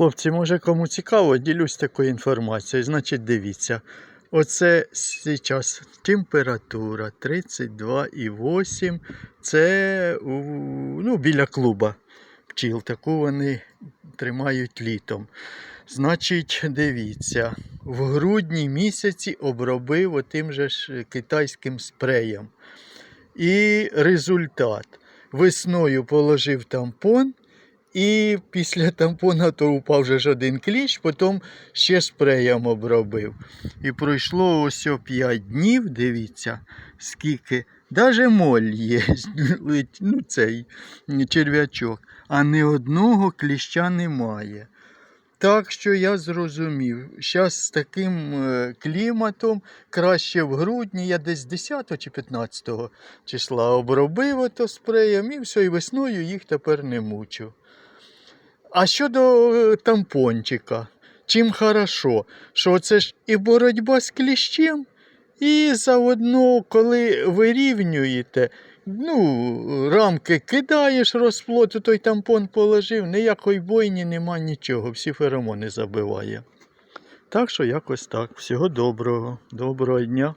Хлопці, може кому цікаво, ділюсь такою інформацією. Значить, дивіться. Оце зараз температура 32,8. Це ну, біля клуба пчіл. Таку вони тримають літом. Значить, дивіться, в грудні місяці обробив отим же ж китайським спреєм. І результат. Весною положив тампон, і після тампона то упав вже ж один кліщ, потім ще спреєм обробив. І пройшло ось 5 днів, дивіться, скільки. Даже моль є, ну цей черв'ячок, а ні одного кліща немає. Так що я зрозумів, зараз з таким е, кліматом краще в грудні, я десь 10 чи 15 числа обробив ото спреєм і все, і весною їх тепер не мучу. А щодо е, тампончика, чим хорошо, що це ж і боротьба з кліщем, і заодно, коли вирівнюєте, ну, рамки кидаєш розплод, той тампон положив, ніякої бойні нема нічого, всі феромони забиває. Так що якось так. Всього доброго, доброго дня.